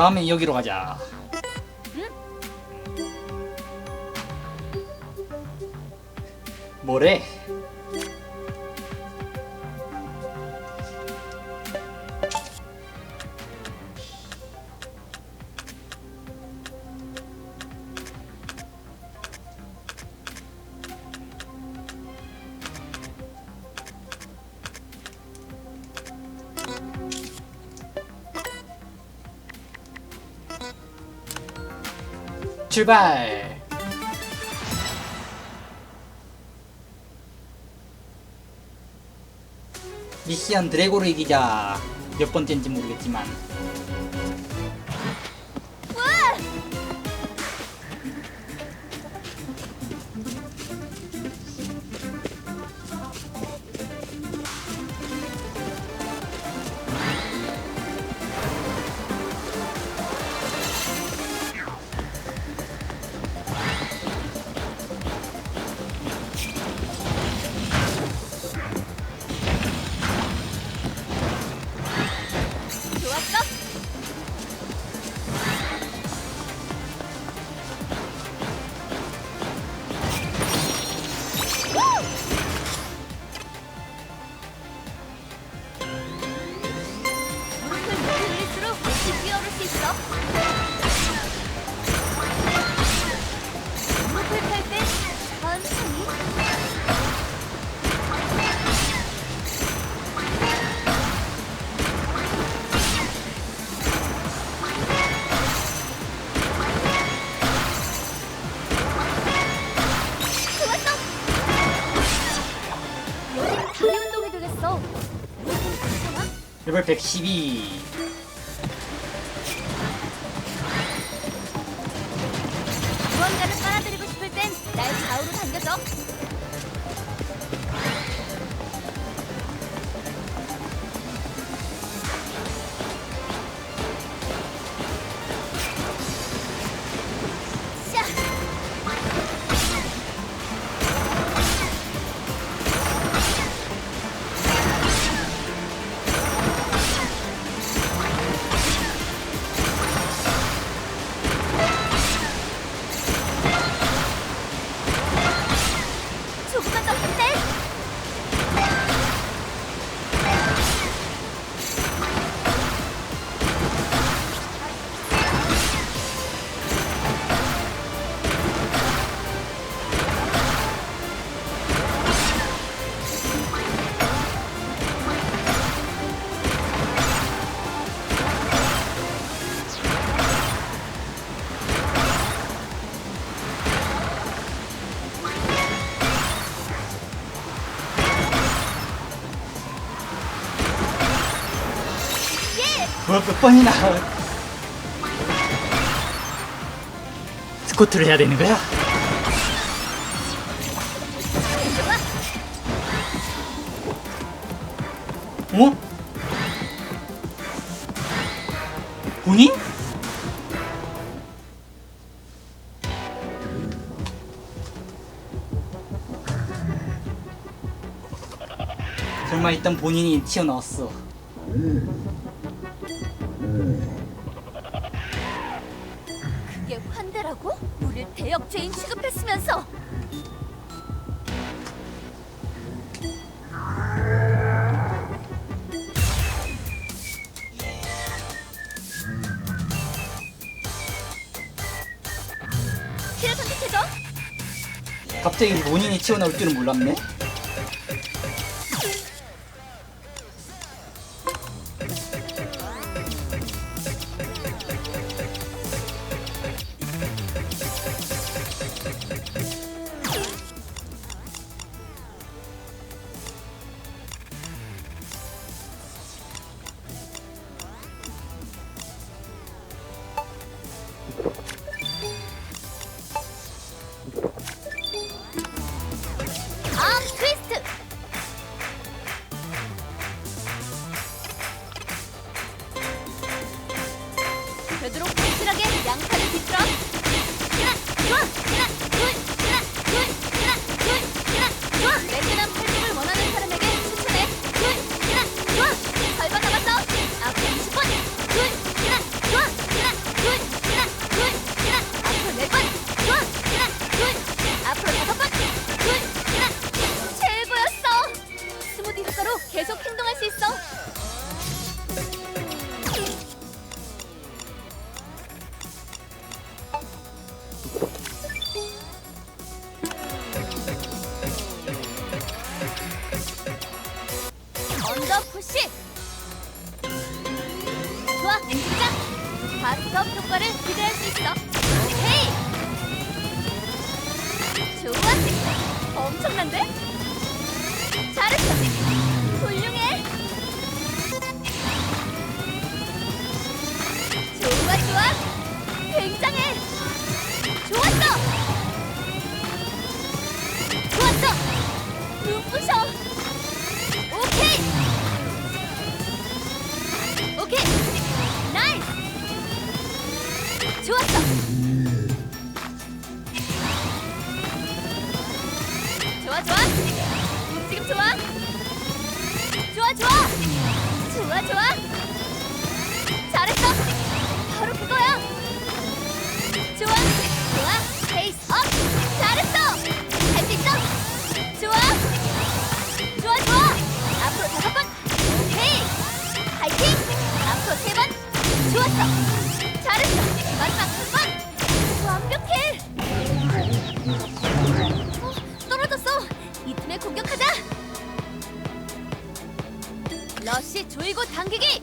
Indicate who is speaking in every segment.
Speaker 1: 다음에 여기로 가자. 뭐래? 출발. 미션 드래고를 이기자. 몇 번째인지 모르겠지만. 레벨 112.
Speaker 2: 무언가를 빨아들이고 싶을 땐 날 좌우로 당겨줘.
Speaker 1: 몇 번이나 스쿼트를 해야 되는 거야? 어? 본인? 설마 일단 본인이 튀어나왔어
Speaker 2: 역죄인 취급했으면서.
Speaker 1: 갑자기 본인이 튀어나올 줄은 몰랐네
Speaker 2: 行く行く行く行く 과수성 효과를 기대할 수 있어. 오케이! 좋아! 엄청난데? 잘했어! 훌륭해! 좋았어. 좋아 좋아. 지금 좋아. 좋아 좋아. 좋아 좋아. 잘했어. 바로 그거야. 좋아 좋아. 페이스 업. 잘했어. 할 수 있어. 좋아. 좋아 좋아. 앞으로 다섯 번. 오케이. 파이팅. 앞으로 세 번. 좋았어. 잘했어! 마지막 한 번! 완벽해! 어, 떨어졌어! 이 팀에 공격하자! 러쉬 조이고 당기기!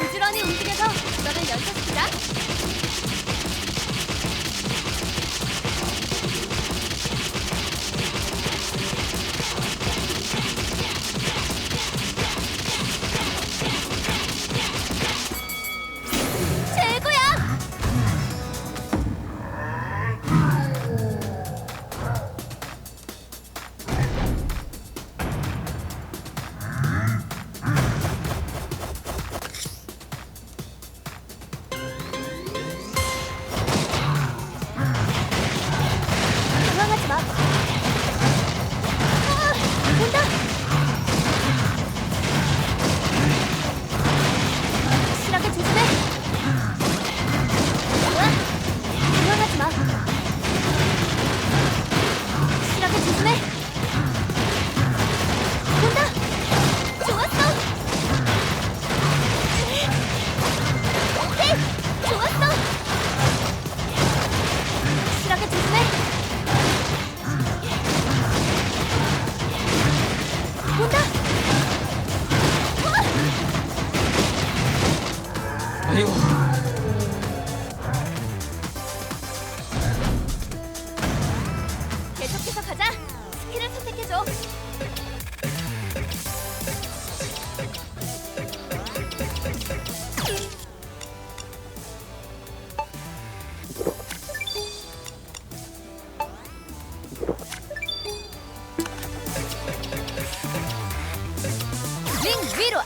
Speaker 2: 부지런히 움직여서 이거를 연습시다!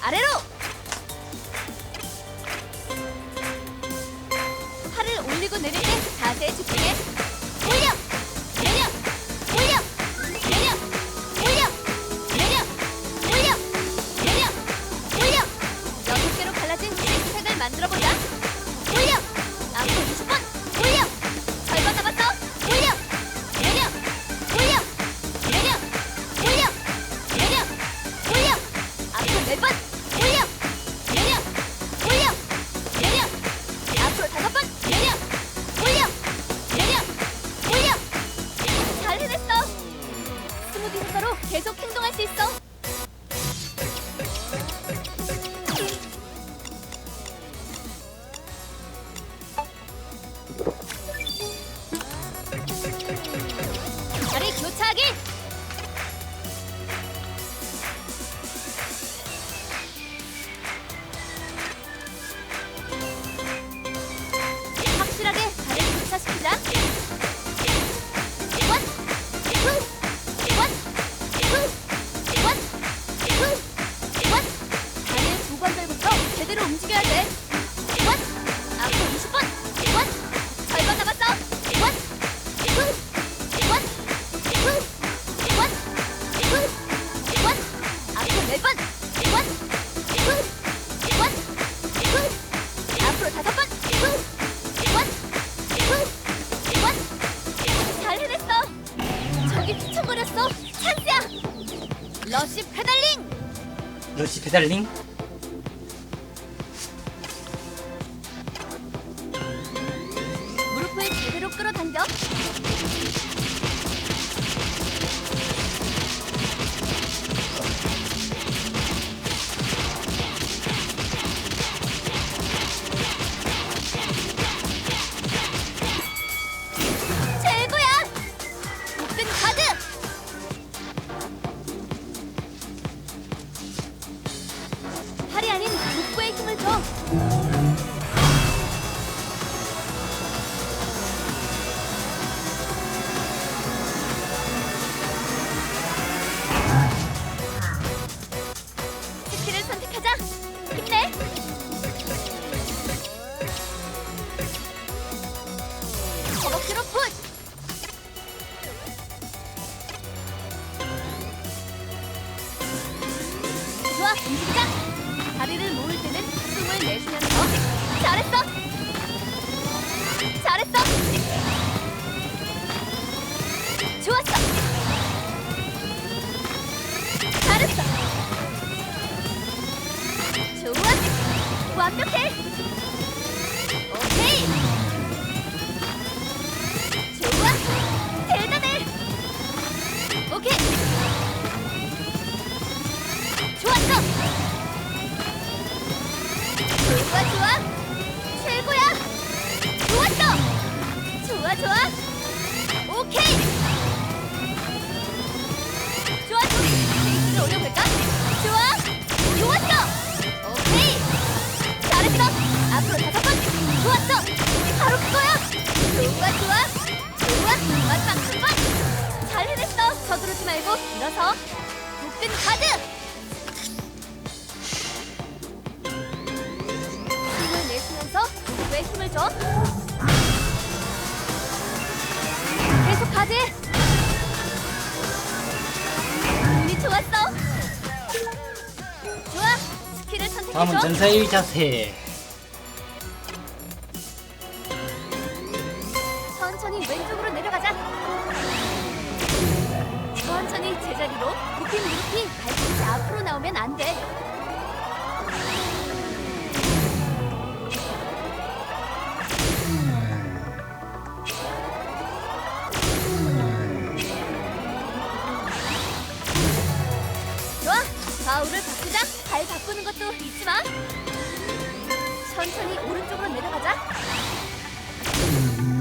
Speaker 2: 荒れろ del 움직이자! 다리를 모을 때는 숨을 내쉬면서 좋아 좋아. 좋아 맞방 맞방 잘 해냈어. 저그러지 말고 일어서. 복근 가득. 힘을 내쉬면서 무릎에 힘을 줘. 계속 가득 운이 좋았어. 좋아. 스킬을 선택해줘.
Speaker 1: 다음은 전사의 자세.
Speaker 2: 바꾸는 것도 잊지 마. 천천히 오른쪽으로 내려가자.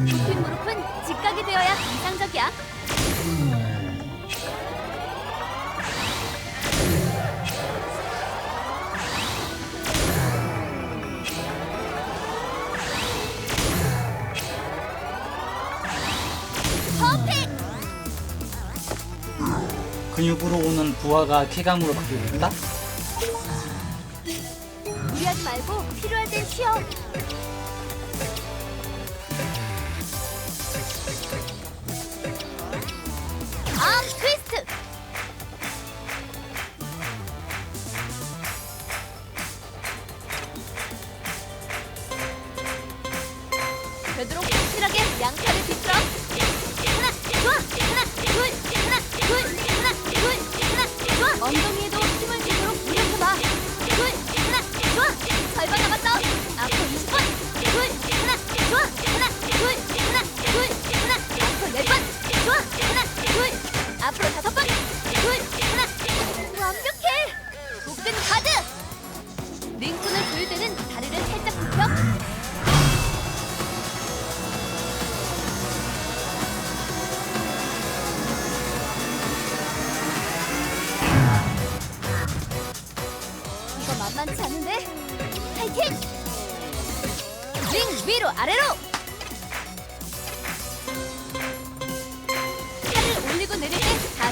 Speaker 2: 높인 무릎은 직각이 되어야 이상적이야. 퍼펙트!
Speaker 1: 근육으로 오는 부하가 쾌감으로
Speaker 2: 바뀌는다? 시.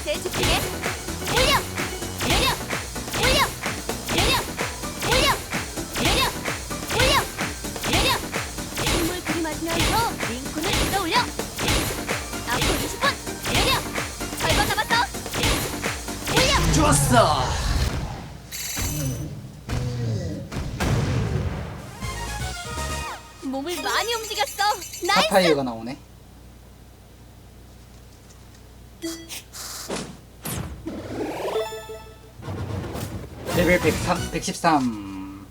Speaker 2: 에 집중해.
Speaker 1: 13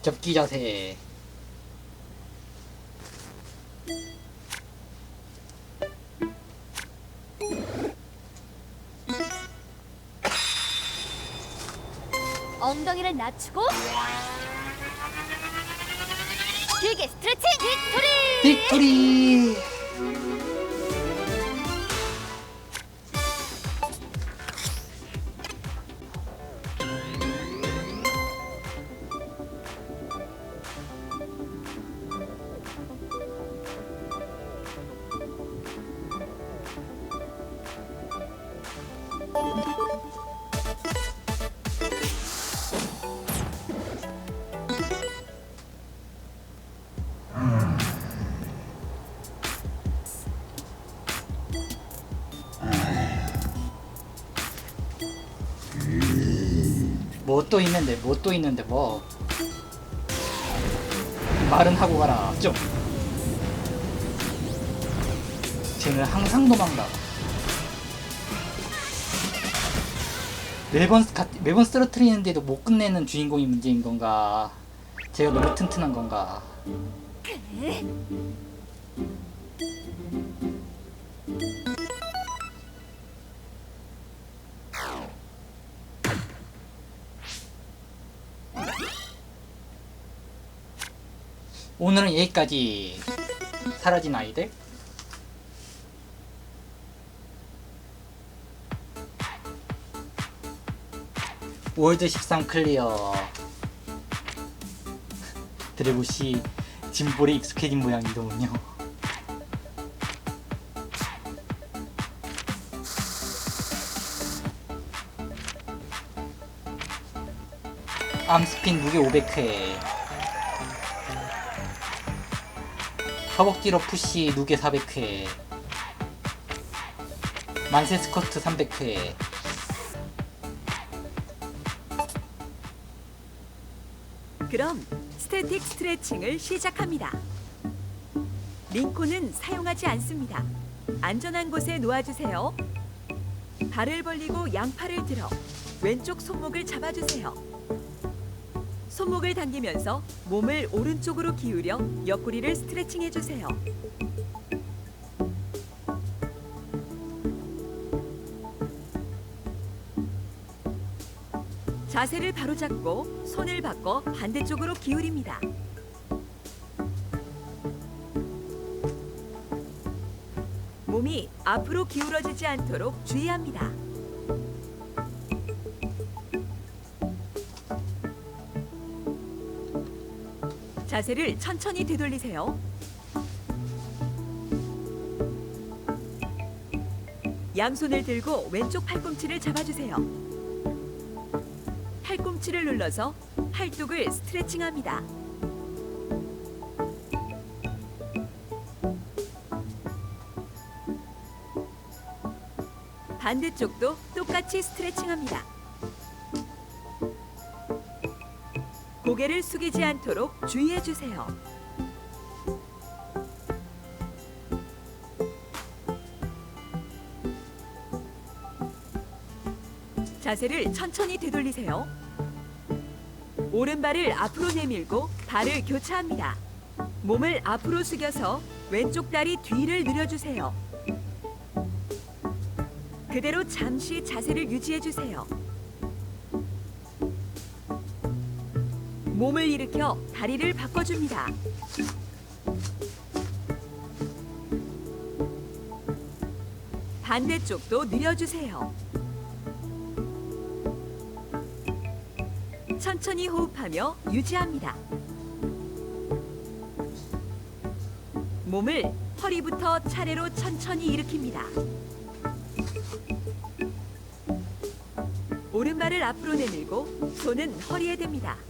Speaker 1: 접기 자세.
Speaker 2: 엉덩이를 낮추고 길게 스트레칭! 빅토리!
Speaker 1: 빅토리! 뭐또 있는데 뭐또 있는데 뭐. 말은 하고 가라. 좀. 쟤는 항상 도망가. 매번 가, 매번 쓰러뜨리는데도 못 끝내는 주인공이 문제인 건가? 제가 너무 튼튼한 건가 오늘은 여기까지. 사라진 아이들. 월드 13 클리어. 드래고시 짐볼에 익숙해진 모양이더군요. 암스핀 무게 500회 허벅지로 푸시 누게 400회 만세 스쿼트 300회
Speaker 3: 그럼 스태틱 스트레칭을 시작합니다. 링콘은 사용하지 않습니다. 안전한 곳에 놓아주세요. 발을 벌리고 양팔을 들어 왼쪽 손목을 잡아주세요. 손목을 당기면서 몸을 오른쪽으로 기울여 옆구리를 스트레칭 해 주세요. 자세를 바로잡고 손을 바꿔 반대쪽으로 기울입니다. 몸이 앞으로 기울어지지 않도록 주의합니다. 자세를 천천히 되돌리세요. 양손을 들고 왼쪽 팔꿈치를 잡아주세요. 팔꿈치를 눌러서 팔뚝을 스트레칭합니다. 반대쪽도 똑같이 스트레칭합니다. 고개를 숙이지 않도록 주의해 주세요. 자세를 천천히 되돌리세요. 오른발을 앞으로 내밀고 발을 교차합니다. 몸을 앞으로 숙여서 왼쪽 다리 뒤를 늘려주세요. 그대로 잠시 자세를 유지해 주세요. 몸을 일으켜 다리를 바꿔줍니다. 반대쪽도 늘려주세요. 천천히 호흡하며 유지합니다. 몸을 허리부터 차례로 천천히 일으킵니다. 오른발을 앞으로 내밀고 손은 허리에 댑니다.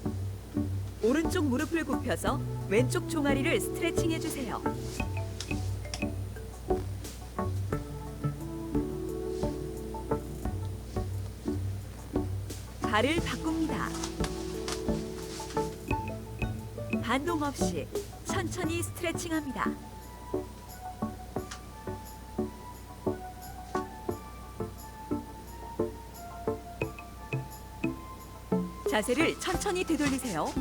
Speaker 3: 오른쪽 무릎을 굽혀서 왼쪽 종아리를 스트레칭 해주세요. 발을 바꿉니다. 반동 없이 천천히 스트레칭합니다. 자세를 천천히 되돌리세요.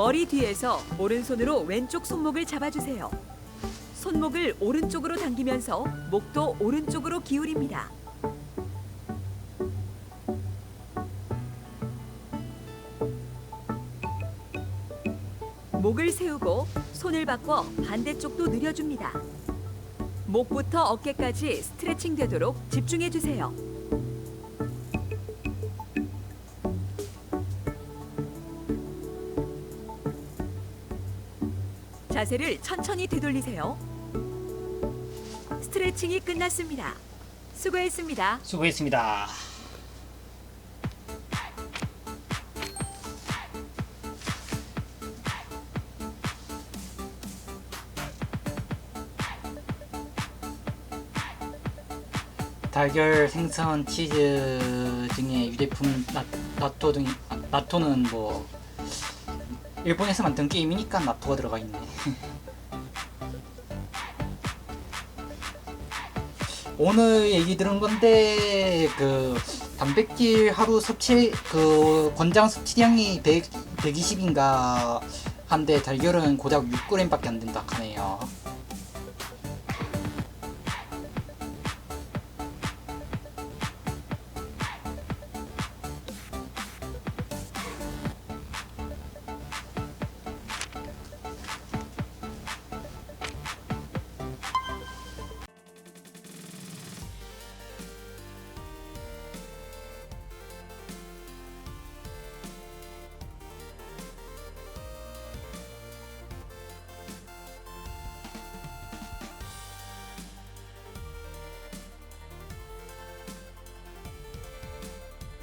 Speaker 3: 머리 뒤에서 오른손으로 왼쪽 손목을 잡아주세요. 손목을 오른쪽으로 당기면서 목도 오른쪽으로 기울입니다. 목을 세우고 손을 바꿔 반대쪽도 늘려줍니다. 목부터 어깨까지 스트레칭 되도록 집중해 주세요. 자세를 천천히 되돌리세요. 스트레칭이 끝났습니다. 수고했습니다.
Speaker 1: 수고했습니다 달걀, 생선, 치즈 등의 유제품 나, 나토 등 아, 나토는 뭐 일본에서 만든 게임이니까 나토가 들어가 있네. 오늘 얘기 들은 건데 그 단백질 하루 섭취 그 권장 섭취량이 100 120인가 한데 달걀은 고작 6g밖에 안 된다 하네요.